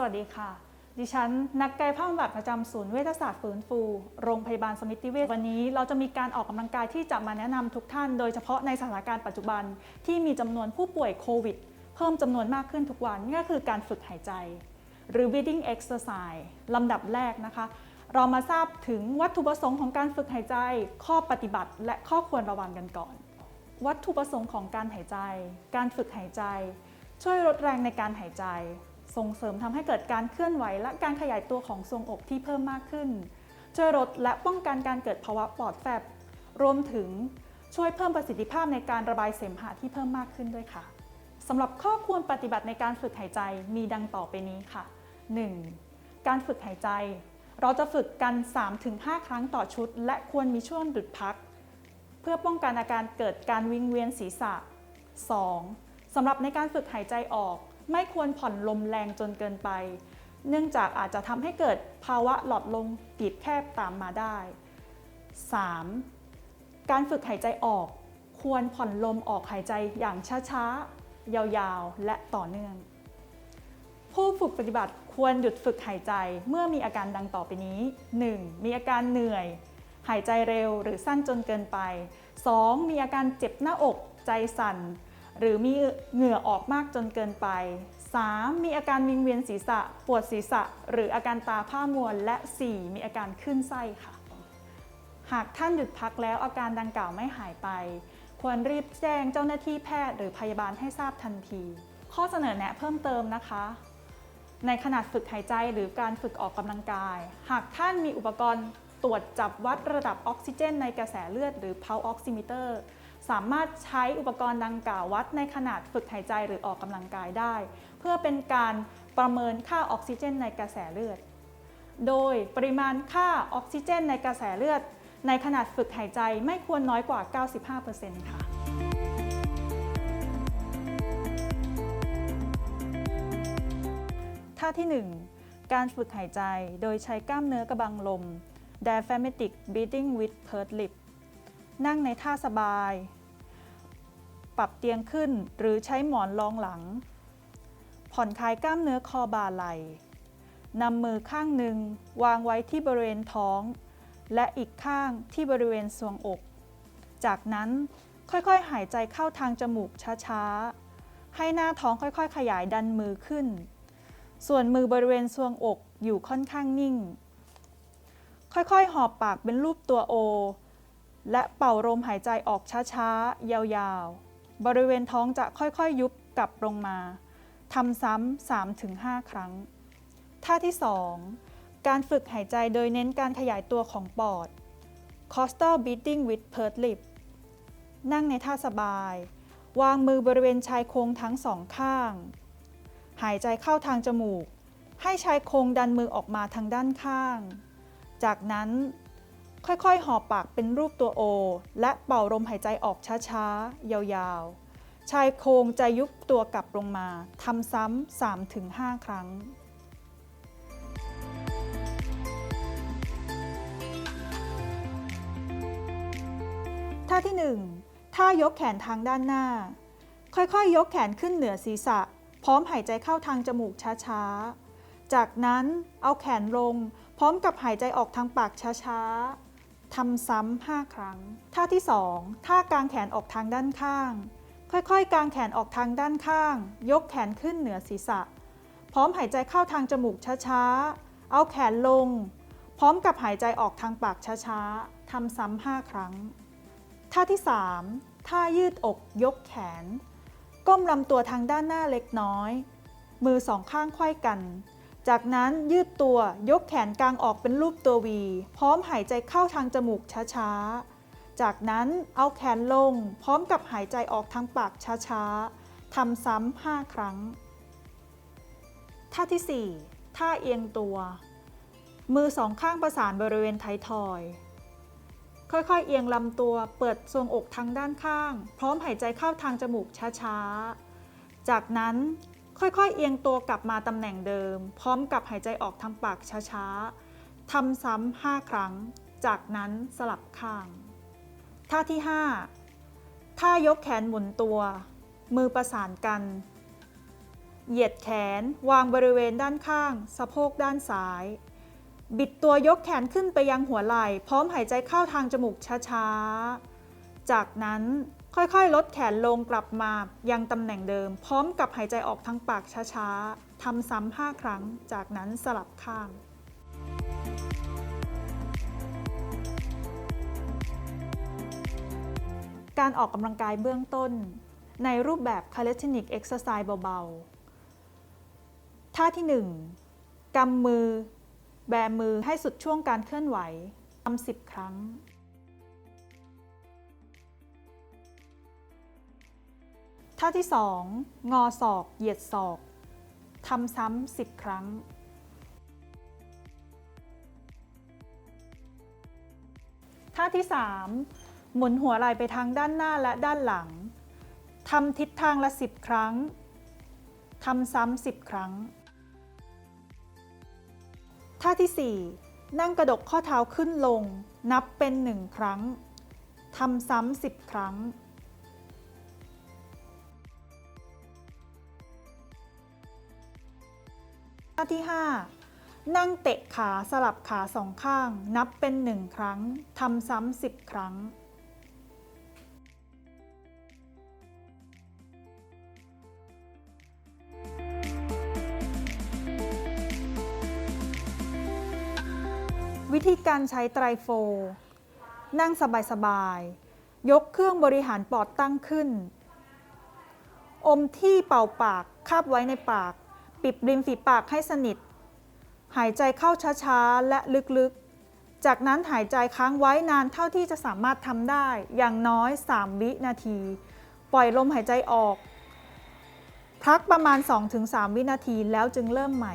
สวัสดีค่ะ ดิฉันนักกายภาพบำบัดประจำศูนย์เวชศาสตร์ฟื้นฟู โรงพยาบาลสมิติเวชวันนี้ เราจะมีการออกกำลังกายที่จะมาแนะนำทุกท่าน โดยเฉพาะในสถานการณ์ปัจจุบันที่มีจำนวนผู้ป่วยโควิด เพิ่มจำนวนมากขึ้นทุกวันนี่ก็คือการฝึกหายใจ หรือ breathing exercise ลำดับแรกนะคะ เรามาทราบถึงวัตถุประสงค์ของการฝึกหายใจ ข้อปฏิบัติ และข้อควรระวังกันก่อน วัตถุประสงค์ของการหายใจ การฝึกหายใจ ช่วยลดแรงในการหายใจ ส่งเสริมทำให้เกิดการเคลื่อนไหวและการขยายตัวของทรวงอกที่เพิ่มมากขึ้น ช่วยลดและป้องกันการเกิดภาวะปอดแฟบ รวมถึงช่วยเพิ่มประสิทธิภาพในการระบายเสมหะที่เพิ่มมากขึ้นด้วยค่ะสำหรับข้อควรปฏิบัติในการฝึกหายใจมีดังต่อไปนี้ค่ะ 1. การฝึกหายใจ เราจะฝึกกัน 3-5 ครั้งต่อชุด และควรมีช่วงหยุดพัก เพื่อป้องกันอาการเกิดการวิงเวียนศีรษะ 2. สำหรับในการฝึกหายใจออก ไม่ควรผ่อนลมแรงจนเกินไป เนื่องจากอาจจะทำให้เกิดภาวะหลอดลมตีบแคบตามมาได้ 3. การฝึกหายใจออก ควรผ่อนลมออกหายใจอย่างช้าๆ ยาวๆ และต่อเนื่อง ผู้ฝึกปฏิบัติควรหยุดฝึกหายใจเมื่อมีอาการดังต่อไปนี้ 1. มีอาการเหนื่อย หายใจเร็วหรือสั้นจนเกินไป 2. มีอาการเจ็บหน้าอก ใจสั่น หรือมีเหงื่อออกมากจนเกินไป 3. มีอาการวิงเวียนศีรษะ ปวดศีรษะ หรืออาการตาผ้ามัวและ 4. มีอาการขึ้นไส้ค่ะ หากท่านหยุดพักแล้วอาการดังกล่าวไม่หายไป ควรรีบแจ้งเจ้าหน้าที่แพทย์หรือพยาบาลให้ทราบทันที ข้อเสนอแนะเพิ่มเติมนะคะ ในขนาดฝึกหายใจหรือการฝึกออกกำลังกาย หากท่านมีอุปกรณ์ตรวจจับวัดระดับออกซิเจนในกระแสเลือดหรือ pulse oximeter สามารถใช้อุปกรณ์ดังกล่าววัดในขนาดฝึกหายใจหรือออกกำลังกายได้ เพื่อเป็นการประเมินค่าออกซิเจนในกระแสเลือด โดยปริมาณค่าออกซิเจนในกระแสเลือด ในขนาดฝึกหายใจไม่ควรน้อยกว่า 95%ค่ะท่าที่ 1 การฝึกหายใจโดยใช้กล้ามเนื้อกระบังลม diaphragmatic breathing with pursed lip นั่งในท่าสบาย ปรับเตียงขึ้นหรือใช้หมอนรองหลัง ผ่อนคลายกล้ามเนื้อคอบ่าไหล่นำมือข้างหนึ่งวางไว้ที่บริเวณท้อง และอีกข้างที่บริเวณทรวงอก จากนั้นค่อยๆ หายใจเข้าทางจมูกช้าๆ ให้หน้าท้องค่อยๆ ขยายดันมือขึ้น ส่วนมือบริเวณทรวงอกอยู่ค่อนข้างนิ่ง ค่อยๆ หอบปากเป็นรูปตัวโอ และเป่าลมหายใจออกช้าๆ ยาวๆ บริเวณท้องจะค่อยๆยุบกลับลงมาทำซ้ำ3-5 ครั้ง ท่าที่ 2 การฝึกหายใจโดยเน้นการขยายตัวของปอด Costal Beating with pursed lip นั่งในท่าสบาย วางมือบริเวณชายโครงทั้งสองข้าง หายใจเข้าทางจมูก ให้ชายโครงดันมือออกมาทางด้านข้าง จากนั้น ค่อยๆหอบปากเป็นรูปตัวโอ และเป่าลมหายใจออกช้าๆ ยาวๆ ชายโครงจะยุบตัวกลับลงมาทำซ้ำ3-5 ครั้งท่าที่ 1 ท่ายกแขนทางด้านหน้า ค่อยๆ ยกแขนขึ้นเหนือศีรษะ พร้อมหายใจเข้าทางจมูกช้าๆ จากนั้นเอาแขนลง พร้อมกับหายใจออกทางปากช้าๆ ทำซ้ำ5ครั้ง ท่าที่ 2 ท่ากางแขนออกทางด้านข้าง ค่อยๆ กางแขนออกทางด้านข้าง ยกแขนขึ้นเหนือศีรษะ พร้อมหายใจเข้าทางจมูกช้าๆ เอาแขนลง พร้อมกับหายใจออกทางปากช้าๆ ทำซ้ำ5ครั้ง ท่าที่ 3 ท่ายืดอกยกแขน ก้มลำตัวทางด้านหน้าเล็กน้อย มือสองข้างไขว้กัน จากนั้นยืดตัวยกแขนกลางออกเป็นรูปตัววี พร้อมหายใจเข้าทางจมูกช้าๆ จากนั้นเอาแขนลง พร้อมกับหายใจออกทางปากช้าๆ ทำซ้ำ5ครั้ง ท่าที่ 4 ท่าเอียงตัว มือสองข้างประสานบริเวณไทยทอย ค่อยๆ เอียงลำตัวเปิดทรวงอกทางด้านข้าง พร้อมหายใจเข้าทางจมูกช้าๆ จากนั้น ค่อยๆ เอียงตัวกลับมาตำแหน่งเดิม พร้อมกับหายใจออกทางปากช้าๆทำซ้ำ5ครั้ง จากนั้นสลับข้าง ท่าที่ 5 ท่ายกแขนหมุนตัว มือประสานกัน เหยียดแขนวางบริเวณด้านข้าง สะโพกด้านซ้าย บิดตัวยกแขนขึ้นไปยังหัวไหล่ พร้อมหายใจเข้าทางจมูกช้าๆ จากนั้นค่อยๆ ลดแขนลงกลับมายังตำแหน่งเดิม พร้อมกับหายใจออกทางปากช้าๆ ทำซ้ำห้าครั้ง จากนั้นสลับข้างการออกกำลังกายเบื้องต้น ในรูปแบบ calisthenic exercise เบาๆ ท่าที่ 1กำมือ แบมือให้สุดช่วงการเคลื่อนไหวทำสิบครั้ง ท่าที่ 2 งอศอกเหยียดศอกทำซ้ำสิบครั้ง ท่าที่ 3 หมุนหัวไหล่ไปทางด้านหน้าและด้านหลังทำทิศทางละ 10 ครั้งทำซ้ำ10 ครั้ง ท่าที่ 4 นั่งกระดกข้อเท้าขึ้นลง นับเป็น 1 ครั้งทำซ้ำ10 ครั้ง ท่าที่ 5 นั่งเตะขาสลับขาสองข้าง นับเป็น 1 ครั้งทำซ้ำ10 ครั้งวิธีการใช้ไตรโฟ นั่งสบายๆ ยกเครื่องบริหารปอดตั้งขึ้น อมที่เป่าปากคาบไว้ในปาก ปิดริมฝีปากให้สนิท หายใจเข้าช้าๆ และลึกๆ จากนั้นหายใจค้างไว้นานเท่าที่จะสามารถทำได้อย่างน้อย 3 วินาที ปล่อยลมหายใจออก พักประมาณ 2-3 วินาทีแล้วจึงเริ่มใหม่